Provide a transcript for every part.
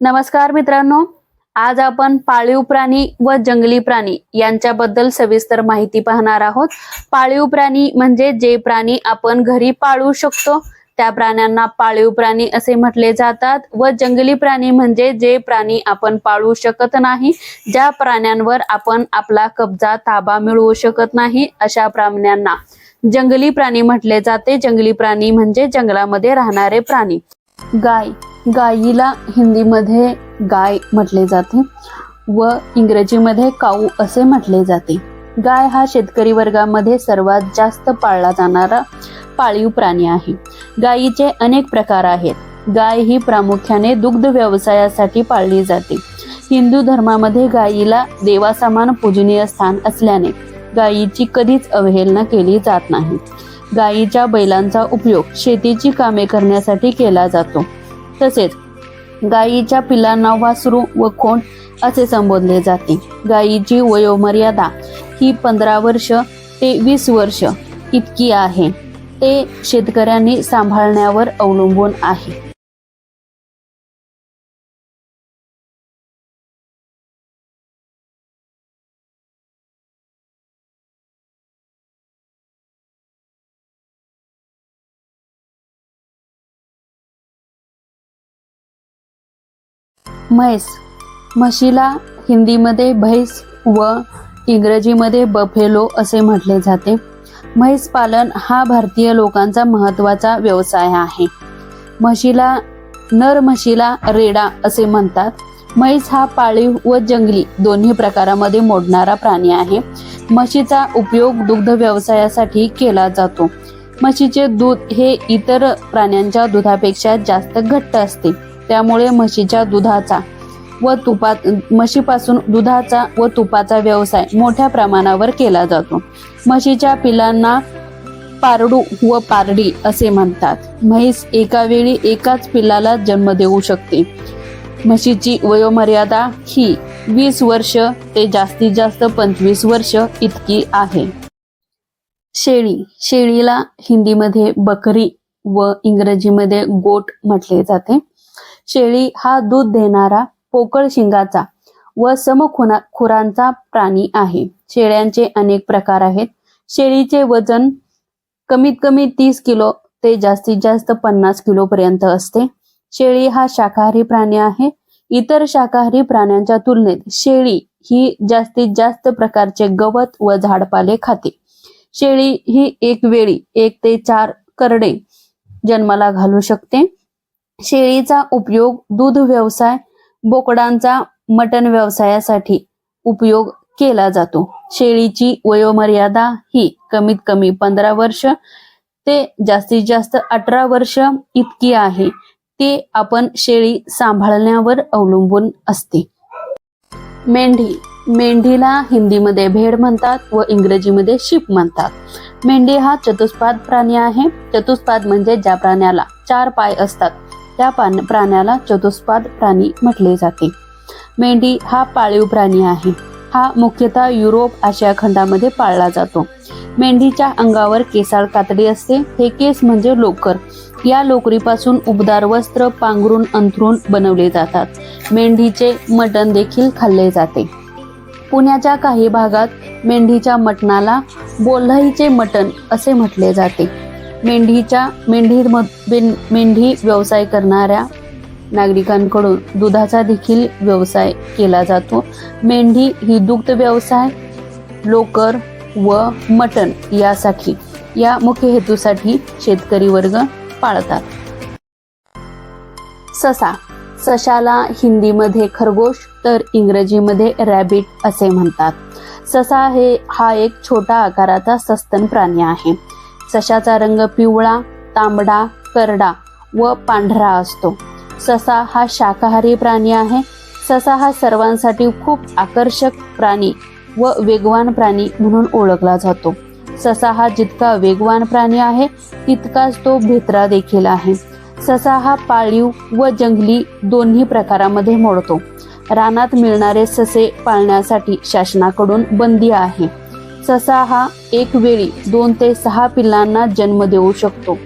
नमस्कार मित्रांनो आज आपण पाळीव प्राणी व जंगली प्राणी यांच्याबद्दल सविस्तर माहिती पाहणार आहोत. पाळीव प्राणी म्हणजे जे प्राणी आपण घरी पाळू शकतो त्या प्राण्यांना पाळीव प्राणी असे म्हटले जातात व जंगली प्राणी म्हणजे जे प्राणी आपण पाळू शकत नाही ज्या प्राण्यांवर आपण आपला कब्जा ताबा मिळवू शकत नाही अशा प्राण्यांना जंगली प्राणी म्हटले जाते. जंगली प्राणी म्हणजे जंगलामध्ये राहणारे प्राणी. गाय. गायीला हिंदीमध्ये गाय म्हटले जाते व इंग्रजीमध्ये काऊ असे म्हटले जाते. गाय हा शेतकरी वर्गामध्ये सर्वात जास्त पाळला जाणारा पाळीव प्राणी आहे. गायीचे अनेक प्रकार आहेत. गाय ही प्रामुख्याने दुग्ध व्यवसायासाठी पाळली जाते. हिंदू धर्मामध्ये गायीला देवासमान पूजनीय स्थान असल्याने गायीची कधीच अवहेलना केली जात नाही. गायीच्या बैलांचा उपयोग शेतीची कामे करण्यासाठी केला जातो. तसेच गायीच्या पिलांना वासरू व खोंड असे संबोधले जाते. गायीची वयोमर्यादा ही पंधरा वर्ष ते वीस वर्ष इतकी आहे. ते शेतकऱ्यांनी सांभाळण्यावर अवलंबून आहे. म्हैस. म्हशीला हिंदीमध्ये म्हैस व इंग्रजीमध्ये बफेलो असे म्हटले जाते. म्हैस पालन हा भारतीय लोकांचा महत्त्वाचा व्यवसाय आहे. म्हशीला नर म्हशीला रेडा असे म्हणतात. म्हैस हा पाळीव व जंगली दोन्ही प्रकारामध्ये मोडणारा प्राणी आहे. म्हशीचा उपयोग दुग्ध व्यवसायासाठी केला जातो. म्हशीचे दूध हे इतर प्राण्यांच्या दुधापेक्षा जास्त घट्ट असते. त्यामुळे म्हशीच्या दुधाचा व तुपात म्हशीपासून दुधाचा व तुपाचा व्यवसाय मोठ्या प्रमाणावर केला जातो. म्हशीच्या पिलांना पारडू व पारडी असे म्हणतात. म्हैस एका वेळी एकाच पिल्लाला जन्म देऊ शकते. म्हशीची वयोमर्यादा ही वीस वर्ष ते जास्तीत जास्त पंचवीस वर्ष इतकी आहे. शेळी शेळीला हिंदीमध्ये बकरी व इंग्रजीमध्ये गोट म्हटले जाते. शेळी हा दूध देणारा पोकळ शिंगाचा व समखुना खुरांचा प्राणी आहे. शेळ्यांचे अनेक प्रकार आहेत. शेळीचे वजन कमीत कमी तीस किलो ते जास्तीत जास्त पन्नास किलो पर्यंत असते. शेळी हा शाकाहारी प्राणी आहे. इतर शाकाहारी प्राण्यांच्या तुलनेत शेळी ही जास्तीत जास्त प्रकारचे गवत व झाडपाले खाते. शेळी ही एक वेळी एक ते चार करडे जन्माला घालू शकते. शेळीचा उपयोग दूध व्यवसाय बोकडांचा मटण व्यवसायासाठी उपयोग केला जातो. शेळीची वयोमर्यादा ही कमीत कमी पंधरा वर्ष ते जास्तीत जास्त अठरा वर्ष इतकी आहे. ते आपण शेळी सांभाळण्यावर अवलंबून असते. मेंढी. मेंढीला हिंदीमध्ये भेड म्हणतात व इंग्रजीमध्ये शिप म्हणतात. मेंढी हा चतुष्पाद प्राणी आहे. चतुष्पाद म्हणजे ज्या प्राण्याला चार पाय असतात. त्या पान- प्राण्याला चतुष्पाद प्राणी म्हटले जाते. मेंढी हा पाळीव प्राणी आहे. हा मुख्यतः युरोप आशिया खंडामध्ये पाळला जातो. मेंढीच्या अंगावर केसाळ कातडी असते. हे केस म्हणजे लोकर. या लोकरीपासून उबदार वस्त्र पांघरून अंथरून बनवले जातात. मेंढीचे मटण देखील खाल्ले जाते. पुण्याच्या काही भागात मेंढीच्या मटणाला बोल्हाईचे मटण असे म्हटले जाते. मेंढीच्या मेंढी मेंढी व्यवसाय करणाऱ्या नागरिकांकडून दुधाचा देखील व्यवसाय केला जातो. मेंढी ही दुग्ध व्यवसाय लोकर व मटण यासाठी या मुख्य हेतूसाठी शेतकरी वर्ग पाळतात. ससा सशाला हिंदीमध्ये खरगोश तर इंग्रजीमध्ये रॅबिट असे म्हणतात. ससा हे हा एक छोटा आकाराचा सस्तन प्राणी आहे. सशाचा रंग पिवळा तांबडा करडा व पांढरा असतो. ससा हा शाकाहारी प्राणी आहे. ससा हा सर्वांसाठी खूप आकर्षक प्राणी व वेगवान प्राणी म्हणून ओळखला जातो. ससा हा जितका वेगवान प्राणी आहे तितकाच तो भित्रा देखील आहे. ससा हा पाळीव व जंगली दोन्ही प्रकारामध्ये मोडतो. रानात मिळणारे ससे पाळण्यासाठी शासनाकडून बंदी आहे. ससा हा एक वेळी दोन ते सहा पिल्लांना जन्म देऊ शकतो.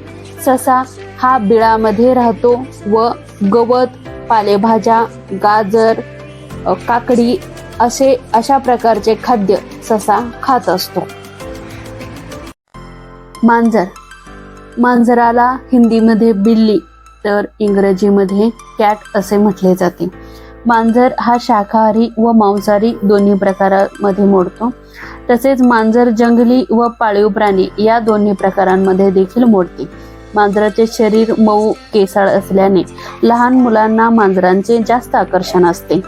ससा हा बिळामध्ये राहतो व गवत पालेभाज्या गाजर काकडी असे अशा प्रकारचे खाद्य ससा खात असतो. मांजर. मांजराला हिंदीमध्ये बिल्ली तर इंग्रजीमध्ये कॅट असे म्हटले जाते. मांजर हा शाकाहारी व मांसाहारी दोन्ही प्रकारामध्ये मोडतो. तसेच मांजर जंगली व पाळीव प्राणी या दोन्ही प्रकारांमध्ये देखील मोडते. मांजराचे शरीर मऊ केसाळ असल्याने लहान मुलांना मांजरांचे जास्त आकर्षण असते.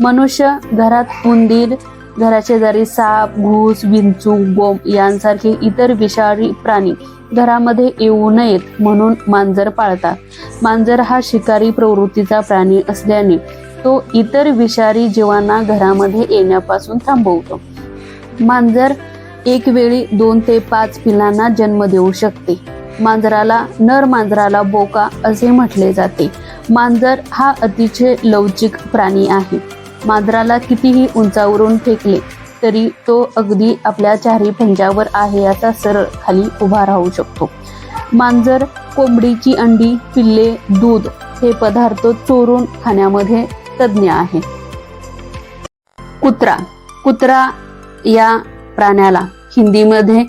मनुष्य घरात उंदीर घराशेजारी साप घूस विंचू बोंब यांसारखे इतर विषारी प्राणी घरामध्ये येऊ नयेत म्हणून मांजर पाळतात. मांजर हा शिकारी प्रवृत्तीचा प्राणी असल्याने तो इतर विषारी जीवांना घरामध्ये येण्यापासून थांबवतो. मांजर एक वेळी दोन ते पाच पिलांना जन्म देऊ शकते. मांजराला नर मांजराला बोका असे म्हटले जाते. मांजर हा अतिशय लवचिक प्राणी आहे. मांजराला कितीही उंचावरून फेकले तरी तो अगदी आपल्या चारी पंजावर आहे याचा सरळ खाली उभा राहू शकतो. मांजर कोंबडीची अंडी पिल्ले दूध हे पदार्थ चोरून खाण्यामध्ये तज्ज्ञ आहे. कुत्रा. कुत्रा या प्राण्याला हिंदीमध्ये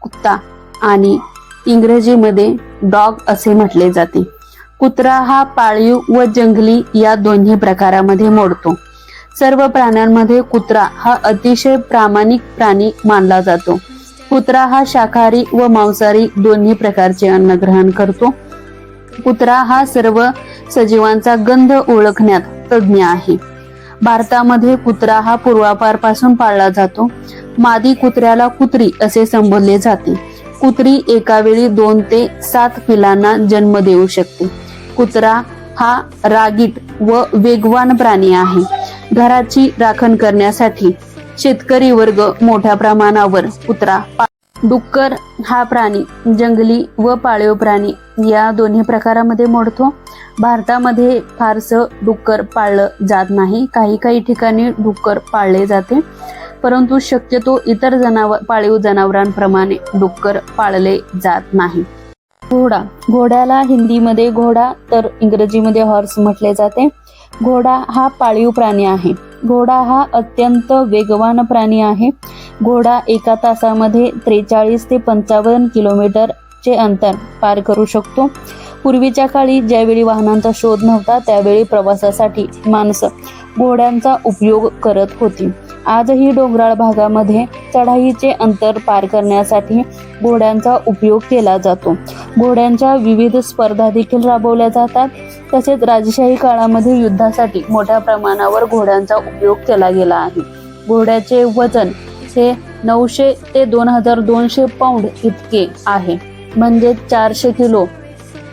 कुत्ता आणि इंग्रजीमध्ये डॉग असे म्हटले जाते. कुत्रा हा पाळीव व जंगली या दोन्ही प्रकारामध्ये मोडतो. सर्व प्राण्यांमध्ये कुत्रा हा अतिशय प्रामाणिक प्राणी मानला जातो. कुत्रा हा शाकाहारी व मांसाहारी दोन्ही प्रकारचे अन्न ग्रहण करतो. कुत्रा हा सर्व सजीवांचा गंध ओळखण्यात तज्ज्ञ आहे. भारतामध्ये कुत्रा हा पूर्वापारपासून पाळला जातो. मादी कुत्र्याला कुत्री असे संबोधले जाते. कुत्री एका वेळी दोन ते सात पिलांना जन्म देऊ शकते. कुत्रा हा रागीट व वेगवान प्राणी आहे. घराची राखण करण्यासाठी शेतकरी वर्ग मोठ्या प्रमाणावर कुत्रा डुक्कर हा प्राणी जंगली व पाळीव प्राणी या दोन्ही प्रकारामध्ये मोडतो. भारतामध्ये फारसं डुक्कर पाळलं जात नाही. काही काही ठिकाणी डुक्कर पाळले जाते. परंतु शक्यतो इतर जनावर पाळीव जनावरांप्रमाणे डुक्कर पाळले जात नाही. घोडा. घोड्याला हिंदीमध्ये घोडा तर इंग्रजीमध्ये हॉर्स म्हटले जाते. घोडा हा पाळीव प्राणी आहे. घोडा हा अत्यंत वेगवान प्राणी आहे. घोडा एका तासामध्ये त्रेचाळीस ते पंचावन्न किलोमीटरचे अंतर पार करू शकतो. पूर्वीच्या काळी ज्यावेळी वाहनांचा शोध नव्हता त्यावेळी प्रवासासाठी माणसं घोड्यांचा उपयोग करत होती. आजही डोंगराळ भागामध्ये चढाईचे अंतर पार करण्यासाठी घोड्यांचा उपयोग केला जातो. घोड्यांच्या विविध स्पर्धा देखील राबवल्या जातात. तसेच राजशाही काळामध्ये युद्धासाठी मोठ्या प्रमाणावर घोड्यांचा उपयोग केला गेला आहे. घोड्याचे वजन हे नऊशे ते दोन हजार दोनशे पाऊंड इतके आहे. म्हणजे चारशे किलो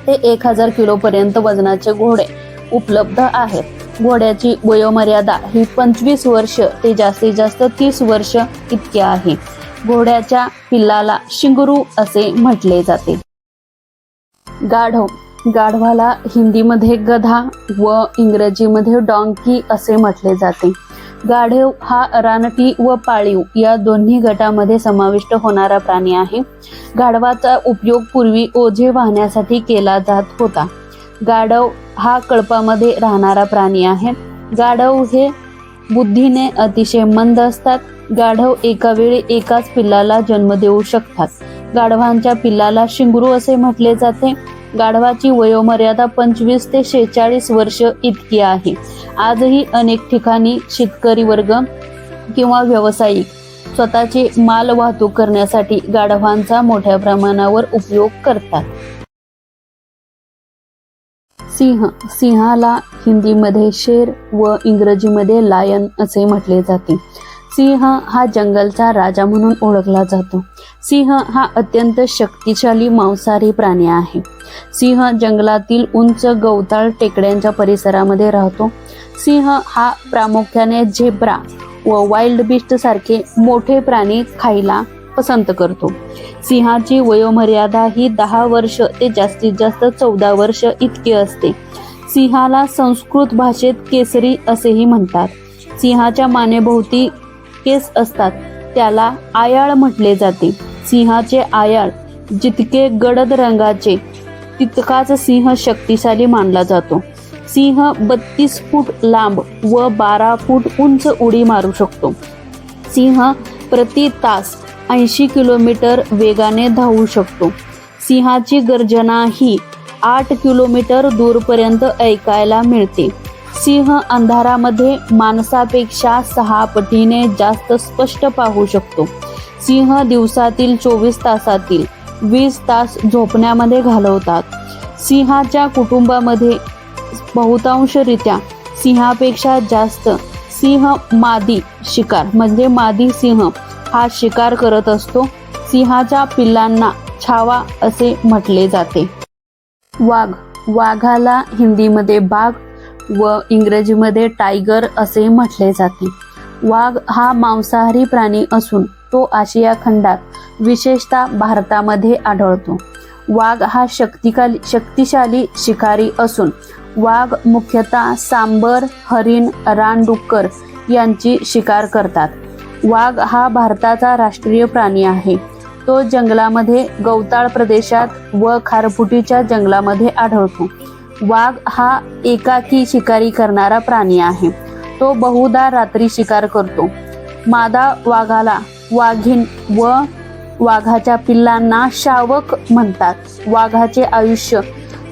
ते एक हजार किलोपर्यंत वजनाचे घोडे उपलब्ध आहेत. घोड्याची वयोमर्यादा ही पंचवीस वर्ष ते जास्तीत जास्त तीस वर्ष इतके आहे. घोड्याच्या पिल्लाला शिंगरू असे म्हटले जाते. गाढव गाढवाला हिंदीमध्ये गधा व इंग्रजीमध्ये डॉंकी असे म्हटले जाते. गाढव हा रानटी व पाळीव या दोन्ही गटामध्ये समाविष्ट होणारा प्राणी आहे. गाढवाचा उपयोग पूर्वी ओझे वाहण्यासाठी केला जात होता. गाढव हा कळपामध्ये राहणारा प्राणी आहे. गाढव हे बुद्धीने अतिशय मंद असतात. गाढव एका वेळी एकाच पिल्लाला जन्म देऊ शकतात. गाढवांच्या पिल्लाला शिंगरू असे म्हटले जाते. गाढवाची वयोमर्यादा पंचवीस ते शेहेचाळीस वर्ष इतकी आहे. आजही अनेक ठिकाणी शेतकरी वर्ग किंवा व्यावसायिक स्वतःची माल वाहतूक करण्यासाठी गाढवांचा मोठ्या प्रमाणावर उपयोग करतात. सिंह सिंहाला हिंदीमध्ये शेर व इंग्रजीमध्ये लायन असे म्हटले जाते. सिंह हा जंगलचा राजा म्हणून ओळखला जातो. सिंह हा अत्यंत शक्तिशाली मांसाहारी प्राणी आहे. सिंह जंगलातील उंच गवताळ टेकड्यांच्या परिसरामध्ये राहतो. सिंह हा प्रामुख्याने झेब्रा व वाईल्ड बिस्ट सारखे मोठे प्राणी खायला पसंत करतो. सिंहाची वयोमर्यादा ही दहा वर्ष ते जास्तीत जास्त चौदा वर्ष इतकी असते. सिंहाला संस्कृत भाषेत केसरी असेही म्हणतात. सिंहाच्या मानेभोवती केस असतात त्याला आयाळ म्हटले जाते. सिंहाचे आयाळ जितके गडद रंगाचे तितकाच सिंह शक्तिशाली मानला जातो. सिंह बत्तीस फूट लांब व बारा फूट उंच उडी मारू शकतो. सिंह प्रति तास ऐंशी किलोमीटर वेगाने धावू शकतो. सिंहाची गर्जना ही आठ किलोमीटर दूरपर्यंत ऐकायला मिळते. सिंह अंधारामध्ये माणसापेक्षा सहा पटीने जास्त स्पष्ट पाहू शकतो. सिंह दिवसातील चोवीस तासातील वीस तास झोपण्यामध्ये घालवतात. सिंहाच्या कुटुंबामध्ये बहुतांशरित्या सिंहापेक्षा जास्त सिंह मादी शिकार म्हणजे मादी सिंह हा शिकार करत असतो. सिंहाच्या पिल्लांना छावा असे म्हटले जाते. वाघ वाघाला हिंदीमध्ये बाघ व इंग्रजीमध्ये टायगर असे म्हटले जाते. वाघ हा मांसाहारी प्राणी असून तो आशिया खंडात विशेषतः भारतामध्ये आढळतो. वाघ हा शक्तिकाली शक्तिशाली शिकारी असून वाघ मुख्यतः सांबर हरिण रानडुक्कर यांची शिकार करतात. वाघ हा भारताचा राष्ट्रीय प्राणी आहे. तो जंगलामध्ये गवताळ प्रदेशात व खारफुटीच्या जंगलामध्ये आढळतो. वाघ हा एकाकी शिकारी करणारा प्राणी आहे. तो बहुधा रात्री शिकार करतो. मादा वाघाला वाघीण व वाघाच्या पिल्लांना शावक म्हणतात. वाघाचे आयुष्य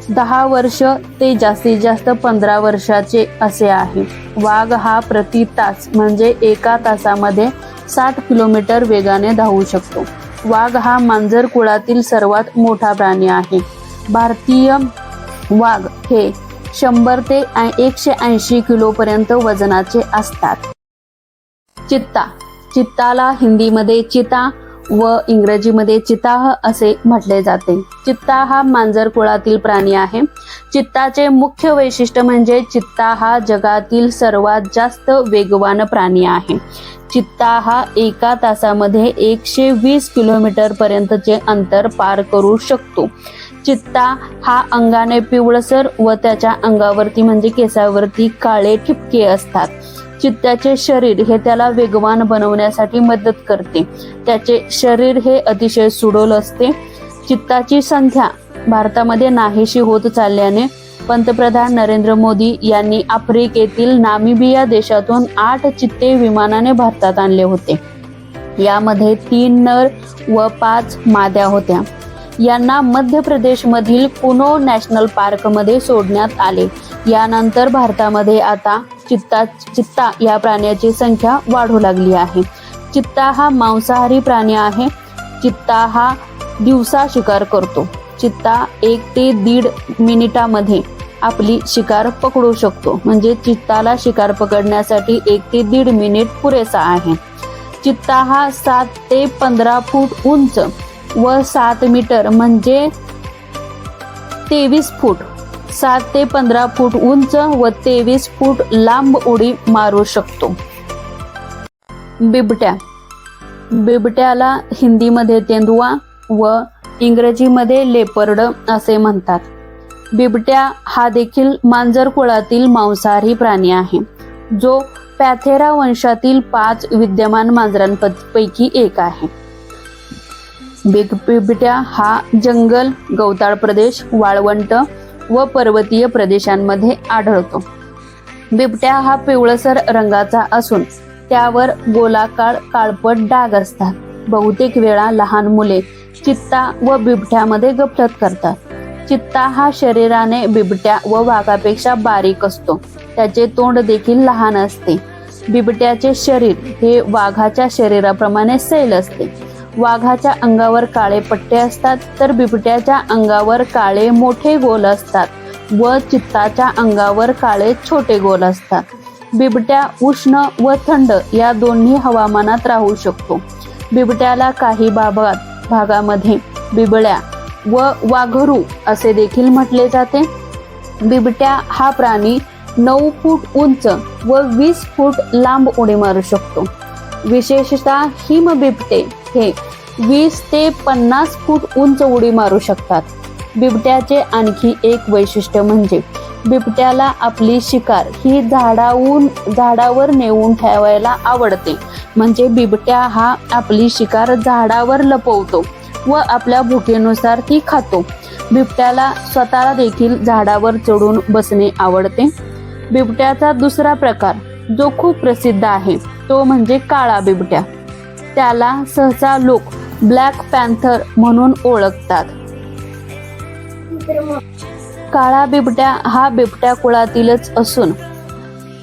दहा वर्ष ते जास्तीत जास्त पंधरा वर्षाचे असे आहे. वाघ हा प्रति तास म्हणजे एका तासामध्ये साठ किलोमीटर वेगाने धावू शकतो. वाघ हा मांजर कुळातील सर्वात मोठा प्राणी आहे. भारतीय वाघ हे शंभर ते एकशे ऐंशी किलोपर्यंत वजनाचे असतात. चित्ता चित्ताला हिंदीमध्ये चिता व इंग्रजीमध्ये चिताह असे म्हटले जाते. चित्ता हा मांजर कुळातील प्राणी आहे. चित्ताचे मुख्य वैशिष्ट्य म्हणजे चित्ता हा जगातील सर्वात जास्त वेगवान प्राणी आहे. चित्ता हा एका तासामध्ये एकशे वीस किलोमीटर पर्यंतचे अंतर पार करू शकतो. चित्ता हा अंगाने पिवळसर व त्याच्या अंगावरती म्हणजे केसावरती काळे ठिपके असतात. चित्त्याचे शरीर हे त्याला वेगवान बनवण्यासाठी मदत करते. त्याचे शरीर हे अतिशय सुडोल असते. चित्ताची संख्या भारतामध्ये नाहीशी होत चालल्याने पंतप्रधान नरेंद्र मोदी यांनी आफ्रिकेतील नामिबिया देशातून आठ चित्ते विमानाने भारतात आणले होते. यामध्ये तीन नर व पाच माद्या होत्या. यांना मध्य प्रदेशमधील कुनो नॅशनल पार्कमध्ये सोडण्यात आले. यानंतर भारतामध्ये आता चित्ता चित्ता या प्राण्याची संख्या वाढू लागली आहे. चित्ता हा मांसाहारी प्राणी आहे. चित्ता हा दिवसा शिकार करतो. चित्ता एक ते दीड मिनिटामध्ये आपली शिकार पकडू शकतो. म्हणजे चित्ताला शिकार पकडण्यासाठी एक ते दीड मिनिट पुरेसा आहे. चित्ता हा सात ते पंधरा फूट उंच व सात मीटर म्हणजे तेवीस फूट. सात ते पंधरा फूट उंच व तेवीस फूट लांब उडी मारू शकतो. बिबट्या. बिबट्याला हिंदीमध्ये तेंदुआ व इंग्रजीमध्ये लेपर्ड असे म्हणतात. बिबट्या हा देखील मांजर कुळातील मांसाहारी प्राणी आहे. जो पॅथेरा वंशातील पाच विद्यमान मांजरांपैकी एक आहे. बिग बिबट्या हा जंगल गवताळ प्रदेश वाळवंट व पर्वतीय प्रदेशांमध्ये आढळतो. बिबट्या हा पिवळसर रंगाचा असून त्यावर गोलाकार काळपट डाग असतात. बहुतेक वेळा लहान मुले चित्ता व बिबट्यामध्ये गफलत करतात. चित्ता हा शरीराने बिबट्या व वाघापेक्षा बारीक असतो. त्याचे तोंड देखील लहान असते. बिबट्याचे शरीर हे वाघाच्या शरीराप्रमाणे सैल असते. वाघाच्या अंगावर काळे पट्टे असतात तर बिबट्याच्या अंगावर काळे मोठे गोल असतात व चित्ताच्या अंगावर काळे छोटे गोल असतात. बिबट्या उष्ण व थंड या दोन्ही हवामानात राहू शकतो. बिबट्याला काही भागात भागामध्ये बिबळ्या व वाघरू असे देखील म्हटले जाते. बिबट्या हा प्राणी नऊ फूट उंच व वीस फूट लांब उडी मारू शकतो. विशेषतः हिम बिबटे हे वीस ते पन्नास फूट उंच उडी मारू शकतात. बिबट्याचे आणखी एक वैशिष्ट्य म्हणजे बिबट्याला आपली शिकार ही झाडावून झाडावर नेऊन ठेवायला आवडते. म्हणजे बिबट्या हा आपली शिकार झाडावर लपवतो व आपल्या भुकेनुसार ती खातो. बिबट्याला स्वतःला देखील झाडावर चढून बसणे आवडते. बिबट्याचा दुसरा प्रकार जो खूप प्रसिद्ध आहे तो म्हणजे काळा बिबट्या. त्याला सहसा लोक ब्लॅक पॅन्थर म्हणून ओळखतात. काळा बिबट्या हा बिबट्या कुळातीलच असून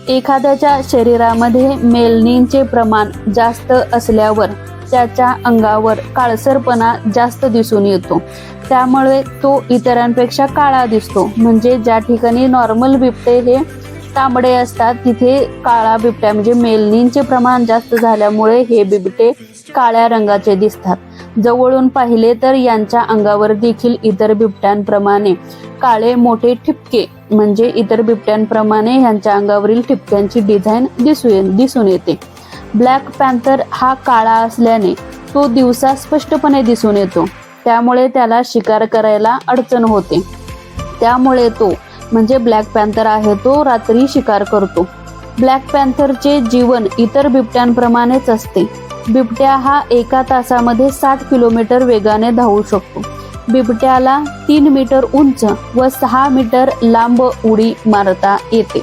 एखाद्याच्या शरीरामध्ये मेलनिनचे प्रमाण जास्त असल्यावर त्याच्या अंगावर काळसरपणा जास्त दिसून येतो. त्यामुळे तो इतरांपेक्षा काळा दिसतो. म्हणजे ज्या ठिकाणी नॉर्मल बिबटे हे तांबडे असतात तिथे काळा बिबट्या म्हणजे मेलनिनचे प्रमाण जास्त झाल्यामुळे हे बिबटे काळ्या रंगाचे दिसतात. जवळून पाहिले तर यांच्या अंगावर देखील इतर बिबट्यांप्रमाणे काळे मोठे ठिपके म्हणजे इतर बिबट्यांप्रमाणे यांच्या अंगावरील ठिपक्यांची डिझाईन दिसू दिसून येते. ब्लॅक पॅन्थर हा काळा असल्याने तो दिवसा स्पष्टपणे दिसून येतो. त्यामुळे त्याला शिकार करायला अडचण होते. त्यामुळे तो म्हणजे ब्लॅक पॅन्थर आहे तो रात्री शिकार करतो. ब्लॅक पॅन्थरचे जीवन इतर बिबट्यांप्रमाणेच असते. बिबट्या हा एका तासामध्ये साठ किलोमीटर वेगाने धावू शकतो. बिबट्याला तीन मीटर उंच व सहा मीटर लांब उडी मारता येते.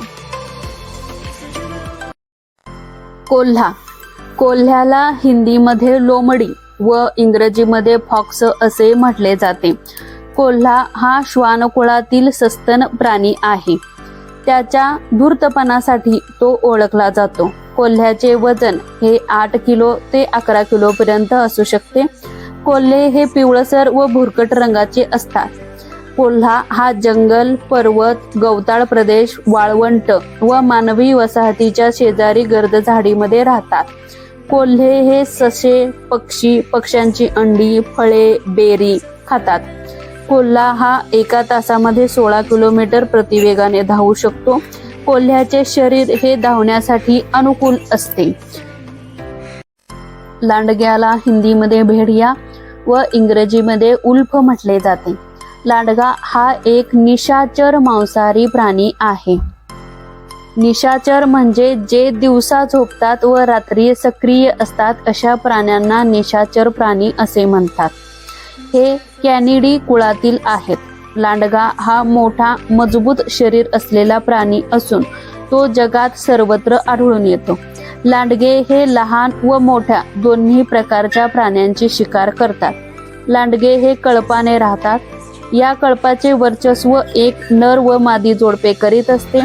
कोल्हा. कोल्ह्याला हिंदीमध्ये लोमडी व इंग्रजीमध्ये फॉक्स असे म्हटले जाते. कोल्हा हा श्वानकुळातील सस्तन प्राणी आहे. त्याच्या धूर्तपणासाठी तो ओळखला जातो. कोल्ह्याचे वजन हे आठ किलो ते अकरा किलो पर्यंत असू शकते. कोल्हे हे पिवळसर व भुरकट रंगाचे असतात. कोल्हा हा जंगल पर्वत गवताळ प्रदेश वाळवंट व मानवी वसाहतीच्या शेजारी गर्द झाडीमध्ये राहतात. कोल्हे हे ससे पक्षी पक्ष्यांची अंडी फळे बेरी खातात. कोल्हा हा एका तासामध्ये सोळा किलोमीटर प्रतिवेगाने धावू शकतो. कोल्ह्याचे शरीर हे धावण्यासाठी अनुकूल असते. लांडग्याला हिंदीमध्ये भेडिया व इंग्रजीमध्ये उल्फ म्हटले जाते. लांडगा हा एक निशाचर मांसाहारी प्राणी आहे. निशाचर म्हणजे जे दिवसा झोपतात व रात्री सक्रिय असतात अशा प्राण्यांना निशाचर प्राणी असे म्हणतात. हे कॅनिडी कुळातील आहेत. लांडगा हा मोठा मजबूत शरीर असलेला प्राणी असून तो जगात सर्वत्र आढळून येतो. लांडगे हे लहान व मोठ्या दोन्ही प्रकारच्या प्राण्यांची शिकार करतात. लांडगे हे कळपाने राहतात. या कळपाचे वर्चस्व एक नर व मादी जोडपे करीत असते.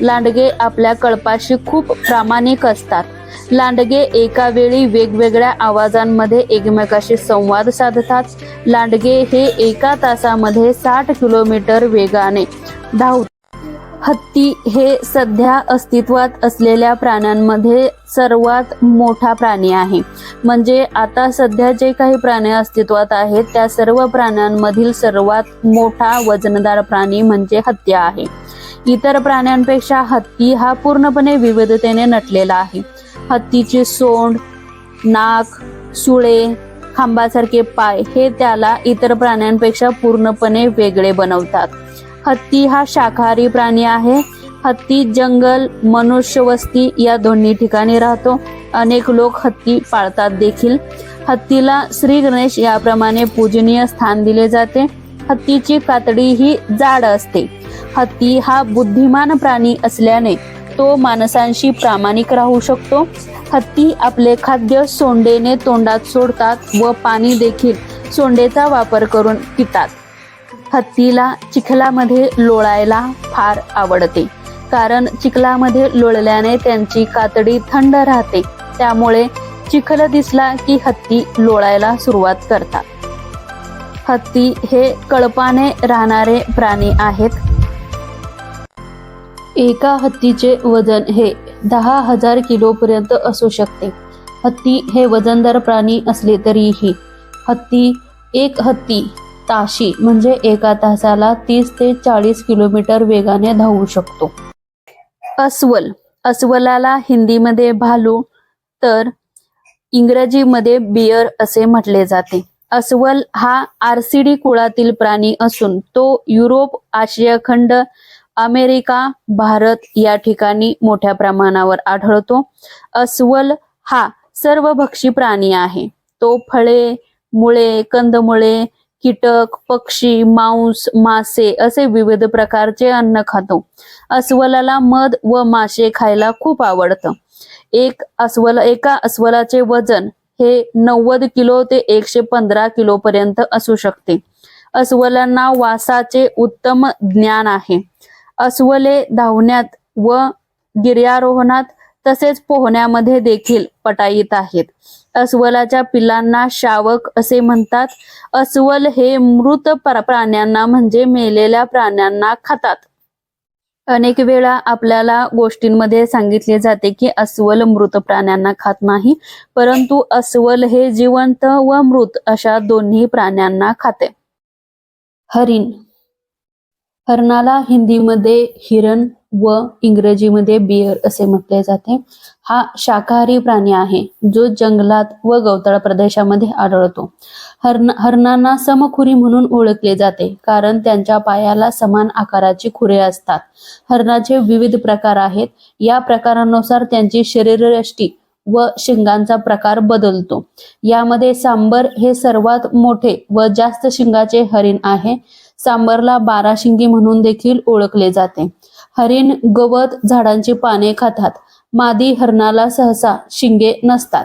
लांडगे आपल्या कळपाशी खूप प्रामाणिक असतात. लांडगे एका वेळी वेगवेगळ्या आवाजांमध्ये एकमेकाशी संवाद साधतात. लांडगे हे एका तासामध्ये साठ किलोमीटर वेगाने धाव हत्ती हे सध्या अस्तित्वात असलेल्या प्राण्यांमध्ये सर्वात मोठा प्राणी आहे. म्हणजे आता सध्या जे काही प्राणी अस्तित्वात आहेत त्या सर्व प्राण्यांमधील सर्वात मोठा वजनदार प्राणी म्हणजे हत्या आहे. इतर प्राण्यांपेक्षा हत्ती हा पूर्णपणे विविधतेने नटलेला आहे. हत्तीचे सोंड नाक सुळे खांबासारखे पाय हे त्याला इतर प्राण्यांपेक्षा पूर्णपणे वेगळे बनवतात. हत्ती हा शाकाहारी प्राणी आहे. हत्ती जंगल मनुष्यवस्ती या दोन्ही ठिकाणी राहतो. अनेक लोक हत्ती पाळतात देखील. हत्तीला श्री गणेश याप्रमाणे पूजनीय स्थान दिले जाते. हत्तीची कातडी ही जाड असते. हत्ती हा बुद्धिमान प्राणी असल्याने तो माणसांशी प्रामाणिक राहू शकतो. हत्ती आपले खाद्य सोंडेने तोंडात सोडतात व पाणी देखील सोंडेचा वापर करून पितात. हत्तीला चिखलामध्ये लोळायला फार आवडते कारण चिखलामध्ये लोळल्याने त्यांची कातडी थंड राहते. त्यामुळे चिखल दिसला की हत्ती लोळायला सुरुवात करतात. हत्ती हे कळपाने राहणारे प्राणी आहेत. एका हत्तीचे वजन हे दहा हजार किलोपर्यंत असू शकते. हत्ती हे वजनदार प्राणी असले तरीही हत्ती एक हत्ती ताशी म्हणजे एका तासाला तीस ते चाळीस किलोमीटर वेगाने धावू शकतो. अस्वल अस्वलाला हिंदीमध्ये भालू तर इंग्रजीमध्ये बियर असे म्हटले जाते. अस्वल हा आरसीडी कुळातील प्राणी असून तो युरोप आशिया खंड अमेरिका भारत या ठिकाणी मोठ्या प्रमाणावर आढळतो. अस्वल हा सर्वभक्षी प्राणी आहे. तो फळे मुळे कंदमुळे कीटक पक्षी मांस मासे असे विविध प्रकारचे अन्न खातो. अस्वलाला मध व मासे खायला खूप आवडतं. एक अस्वल एका अस्वलाचे वजन हे नव्वद किलो ते एकशे पंधरा किलो पर्यंत असू शकते. अस्वलांना वासाचे उत्तम ज्ञान आहे. अस्वले धावण्यात व गिर्यारोहणात तसेच पोहण्यामध्ये देखील पटाईत आहेत. अस्वलाच्या पिलांना शावक असे म्हणतात. अस्वल हे मृत प्राण्यांना म्हणजे मेलेल्या प्राण्यांना खातात. अनेक वेळा आपल्याला गोष्टींमध्ये सांगितले जाते की अस्वल मृत प्राण्यांना खात नाही परंतु अस्वल हे जिवंत व मृत अशा दोन्ही प्राण्यांना खाते. हरिण हरणाला हिंदीमध्ये हिरण व इंग्रजीमध्ये बियर असे म्हटले जाते. हा शाकाहारी प्राणी आहे जो जंगलात व गवताळ प्रदेशामध्ये आढळतो. हरण हरणांना समखुरी म्हणून ओळखले जाते कारण त्यांच्या पायाला समान आकाराची खुरे असतात. हरणाचे विविध प्रकार आहेत. या प्रकारानुसार त्यांची शरीरयष्टी व शिंगांचा प्रकार बदलतो. यामध्ये सांबर हे सर्वात मोठे व जास्त शिंगाचे हरिण आहे. सांबरला बाराशिंगी म्हणून देखील ओळखले जाते. हरिण गवत झाडांची पाने खातात. मादी हरणाला सहसा शिंगे नसतात.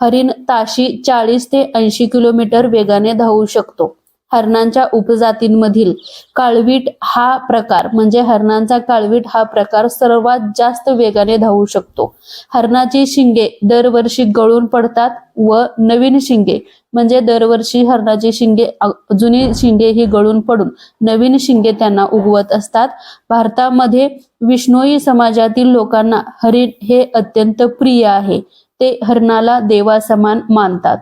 हरिण ताशी चाळीस ते ऐंशी किलोमीटर वेगाने धावू शकतो. हरणांच्या उपजातींमधील काळवीट हा प्रकार म्हणजे हरणांचा काळवीट हा प्रकार सर्वात जास्त वेगाने धावू शकतो. हरणाची शिंगे दरवर्षी गळून पडतात व नवीन शिंगे म्हणजे दरवर्षी हरणाची शिंगे जुनी शिंगे ही गळून पडून नवीन शिंगे त्यांना उगवत असतात. भारतामध्ये विष्णोई समाजातील लोकांना हरिण हे अत्यंत प्रिय आहे. ते हरणाला देवासमान मानतात.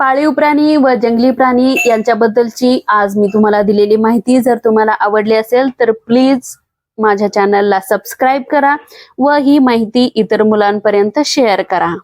पाळीव प्राणी व जंगली प्राणी यांच्याबद्दलची आज मी तुम्हाला दिलेली माहिती. जर तुम्हाला आवडली असेल तर प्लीज माझ्या चॅनलला सबस्क्राईब करा व ही माहिती इतर मुलांपर्यंत शेअर करा.